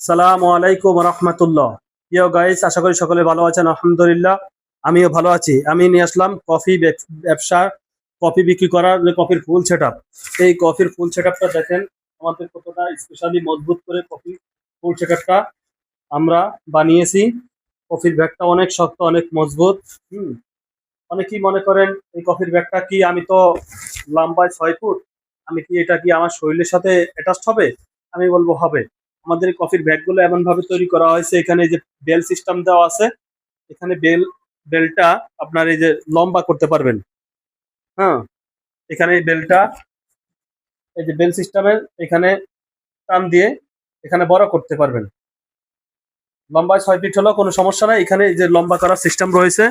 সালাম আলাইকুম রহমতুল্লাহ। ইয়ো গাইস আশা করি সকলে ভালো আছেন, আলহামদুলিল্লাহ। আমিও ভালো আছি। আমি নিয়ে আসলাম কফি ব্যবসা কফি বিক্রি করার কফির ফুল সেট এই কফির ফুল সেট দেখেন, আমাদের কতটা স্পেশালি মজবুত করে কফি ফুল সেট আমরা বানিয়েছি। কফির ব্যাগটা অনেক শক্ত, অনেক মজবুত, হুম। অনেকেই মনে করেন এই কফির ব্যাগটা কি আমি তো লম্বায় ছয় ফুট, আমি কি এটা কি আমার শরীরের সাথে অ্যাটাচড হবে? আমি বলব হবে। আমাদের কফির ব্যাগগুলো এমন ভাবে তৈরি করা হয়েছে। এখানে যে বেল সিস্টেম দেওয়া আছে, এখানে বেল, বেলটা আপনার এই যে লম্বা করতে পারবেন। হ্যাঁ এখানে এই বেলটা, এই যে বেল সিস্টেমের এখানে টান দিয়ে এখানে বড় করতে পারবেন। লম্বা ছয় ফিট হলেও কোনো সমস্যা নাই। এখানে এই যে লম্বা করার সিস্টেম রয়েছে।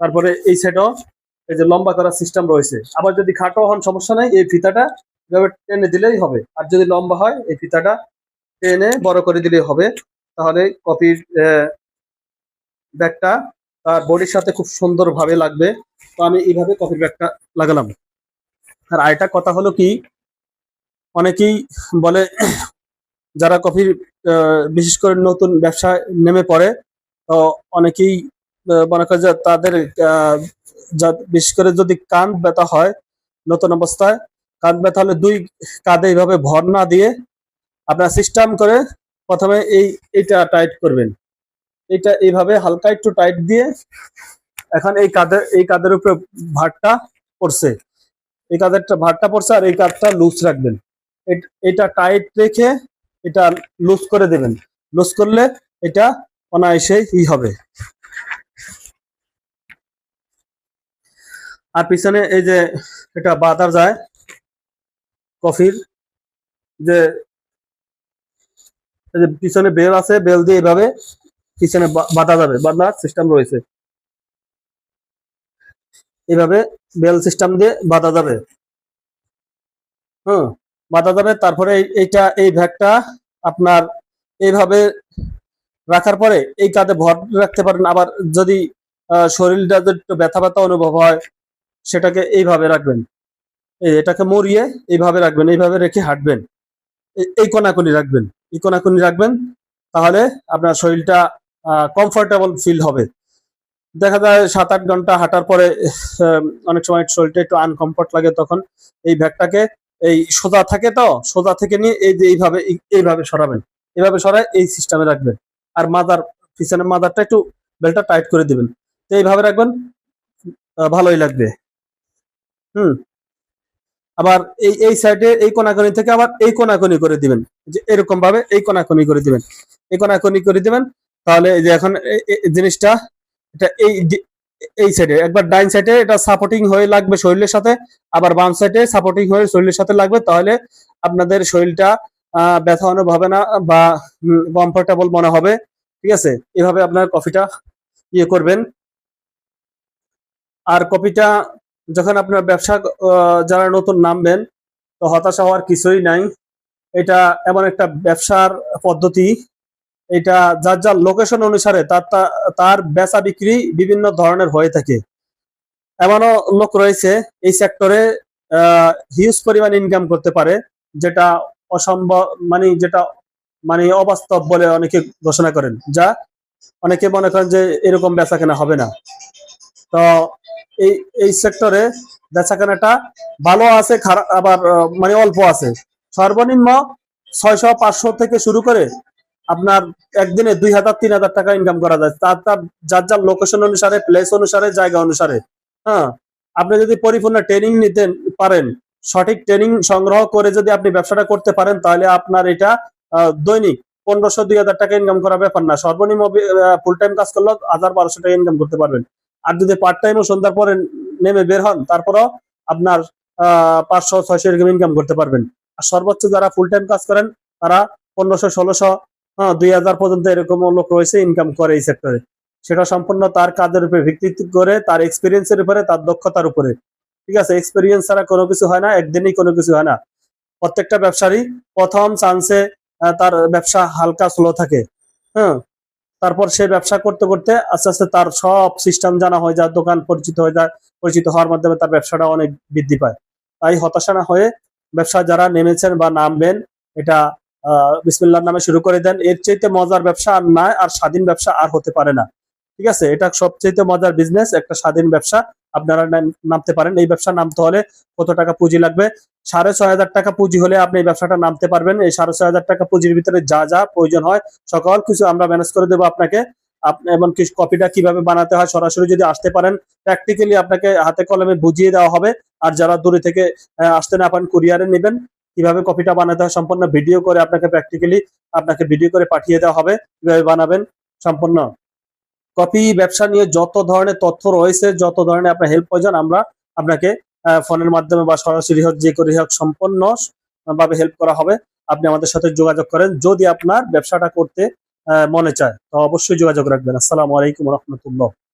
তারপরে এই সাইডও এই যে লম্বা করার সিস্টেম রয়েছে। আবার যদি খাটো হন সমস্যা নাই, এই ফিতাটা এভাবে টেনে দিলেই হবে। আর যদি লম্বা হয়, এই ফিতাটা টেনে বড় করে দিলে হবে। তাহলে কপির ব্যাগটা তার বডির সাথে খুব সুন্দরভাবে লাগবে। তো আমি এইভাবে কপির ব্যাগটা লাগালাম। আর আরেকটা কথা হলো কি, অনেকেই বলে, যারা কফির বিশেষ করে নতুন ব্যবসায় নেমে পড়ে, তো অনেকেই মনে করে যে তাদের বিশেষ করে যদি কান ব্যথা হয়, নতুন অবস্থায়, কান ব্যথা হলে দুই কাঁধে এইভাবে ভর না দিয়ে আপনার সিস্টেম করে প্রথমে এই এটা টাইট করবেন। এটা এইভাবে হালকা একটু টাইট দিয়ে এখন এই কাঁধের এই কাদের উপরে ভারটা পড়ছে। এই কাদেরটা ভারটা পড়ছে আর এই কাদটা লুজ রাখবেন। এট- টাইট রেখে এটা লুজ করে দেবেন। লুজ করলে এটা অনায়াসেই ই হবে। আর পিছনে এই যে এটা বাঁধা যায়, কফির যে পিছনে বেল আছে, বেল দিয়ে এইভাবে পিছনে বাঁধা যাবে, বাঁধার সিস্টেম রয়েছে। এইভাবে বেল সিস্টেম দিয়ে বাঁধা যাবে। হুম, বাঁধা যাবে। তারপরে এই- এইটা, এই ভ্যাগটা আপনার এইভাবে রাখার পরে এই কাঁধে ভর রাখতে পারেন। আবার যদি শরীরটা যদি একটু ব্যথা ব্যথা অনুভব হয়, সেটাকে এইভাবে রাখবেন। এটাকে মরিয়ে এইভাবে রাখবেন, এইভাবে রেখে হাঁটবেন। এই- কোনাকুনি রাখবেন। এই কোনাকুনি রাখবেন, তাহলে আপনার শরীরটা কমফোর্টেবল ফিল হবে। দেখা যায় সাত আট ঘণ্টা হাঁটার পরে অনেক সময় শরীরটা একটু আনকমফর্ট লাগে তখন এই ব্যাগটাকে, এই সোজা থাকে তো, সোজা থেকে নিয়ে এই যে এইভাবে, এই- এইভাবে সরাবেন। এইভাবে সরায় এই সিস্টেমে রাখবেন। আর মাদার পিছনে মাদারটা একটু বেলটা টাইট করে দিবেন। তো এইভাবে রাখবেন ভালোই লাগবে। হুম। আবার এই এই সাইডে এই কোনাকুনি থেকে আবার এই কোনাকুনি করে দিবেন। যে এরকম ভাবে এই কোনাকুনি করে দিবেন। এই কোনাকুনি করে দিবেন, তাহলে যে এখন জিনিসটা, এটা এই এই সাইডে একবার ডাইন সাইডে এটা সাপোর্টিং হয়ে লাগবে শরীরের সাথে, আবার বাম সাইডে সাপোর্টিং হয়ে শরীরের সাথে লাগবে, তাহলে আপনাদের শরীরটা ব্যথা অনুভব হবে না, বা কমফোর্টেবল মনে হবে। ঠিক আছে? এভাবে আপনার কফিটা ইয়ে করবেন। আর কপিটা যখন আপনার ব্যবসা যারা নতুন নামবেন, তো হতাশা হওয়ার কিছুই নাই। এটা এমন একটা ব্যবসার পদ্ধতি। এটা যার যার লোকেশন অনুসারে তার তার বেচা বিক্রি বিভিন্ন ধরনের হয়ে থাকে। এমনও লোক রয়েছে এই সেক্টরে হিউজ পরিমাণ ইনকাম করতে পারে, যেটা অসম্ভব মানে যেটা মানে অবাস্তব বলে অনেকে ঘোষণা করেন, যা অনেকে মনে করেন যে এরকম বেচা কেনা হবে না। তো এই এই সেক্টরে বেচা কেনাটা ভালো আছে খারাপ আবার মানে অল্প আছে। সর্বনিম্ন ছয়শো, পাঁচশো থেকে শুরু করে আপনার একদিনে দুই হাজার, তিন হাজার টাকা ইনকাম করা যায়। তার তার, যার যার লোকেশন অনুসারে প্লেস অনুসারে, জায়গা অনুসারে হ্যাঁ? আপনি যদি পরিপূর্ণ ট্রেনিং নিতে পারেন। সঠিক ট্রেনিং সংগ্রহ করে যদি আপনি ব্যবসাটা করতে পারেন, তাহলে আপনার এটা দৈনিক পনেরোশো, দুই হাজার টাকা ইনকাম করা ব্যাপার না। সর্বনিম্ন ফুল টাইম কাজ করলেও হাজার, বারোশো টাকা ইনকাম করতে পারবেন। আর যদি পার্ট টাইম সন্ধ্যার পরে নেমে বের হন, তারপরও আপনার পাঁচশো, ছয়শো এরকম ইনকাম করতে পারবেন। আর সর্বোচ্চ যারা ফুল টাইম কাজ করেন, তারা পনেরোশো, ষোলোশো হ্যাঁ দুই হাজার পর্যন্ত এরকম লোক রয়েছে ইনকাম করে এই সেক্টরে সেটা সম্পূর্ণ তার কাজের উপরে ভিত্তি করে, তার এক্সপিরিয়েন্সের উপরে, তার দক্ষতার উপরে। ঠিক আছে এক্সপিরিয়েন্স ছাড়া কোনো কিছু হয় না, একদিনই কোনো কিছু হয় না। প্রত্যেকটা ব্যবসারই প্রথম চান্সে তার ব্যবসা হালকা স্লো থাকে। হ্যাঁ তারপর সে ব্যবসা করতে করতে আস্তে আস্তে তার সব সিস্টেম জানা হয়ে যায়, দোকান পরিচিত হয়ে যায়, পরিচিত হওয়ার মাধ্যমে তার ব্যবসাটা অনেক বৃদ্ধি পায়। তাই হতাশা না হয়ে ব্যবসা যারা নেমেছেন বা নামবেন, এটা বিসমিল্লার নামে শুরু করে দেন। এর চাইতে মজার ব্যবসা আর নাই, আর স্বাধীন ব্যবসা আর হতে পারে না। ঠিক আছে? এটা সবচেয়ে মজার বিজনেস একটা স্বাধীন ব্যবসা। আপনারা নামতে পারেন। এই ব্যবসা নামতে হলে কত টাকা পুঁজি লাগবে? সাড়ে ছয় হাজার টাকা পুঁজি হলে আপনি এই ব্যবসাটা নামতে পারবেন। এই সাড়ে ছয় হাজার টাকা পুঁজির ভিতরে যা যা প্রয়োজন হয়, সকল কিছু আমরা ম্যানেজ করে দেবো আপনাকে। আপ- এমনকি কপিটা কীভাবে বানাতে হয় সরাসরি যদি আসতে পারেন প্র্যাকটিক্যালি আপনাকে হাতে কলমে বুঝিয়ে দেওয়া হবে। আর যারা দূরে থেকে আসতে না পারেন কুরিয়ারে নেবেন। কীভাবে কপিটা বানাতে হয় সম্পূর্ণ ভিডিও করে আপনাকে প্র্যাকটিক্যালি আপনাকে ভিডিও করে পাঠিয়ে দেওয়া হবে। কীভাবে বানাবেন সম্পূর্ণ। কপি ব্যবসা নিয়ে যত ধরনের তথ্য রয়েছে, যত ধরনের আপনার হেল্প প্রয়োজন, আমরা আপনাকে ফোনের মাধ্যমে বা সরাসরি হোক, যে করে হোক সম্পূর্ণ ভাবে হেল্প করা হবে। আপনি আমাদের সাথে যোগাযোগ করেন। যদি আপনার ব্যবসাটা করতে মনে চায়, তো অবশ্যই যোগাযোগ রাখবেন। আসসালামু আলাইকুম রহমতুল্লাহ।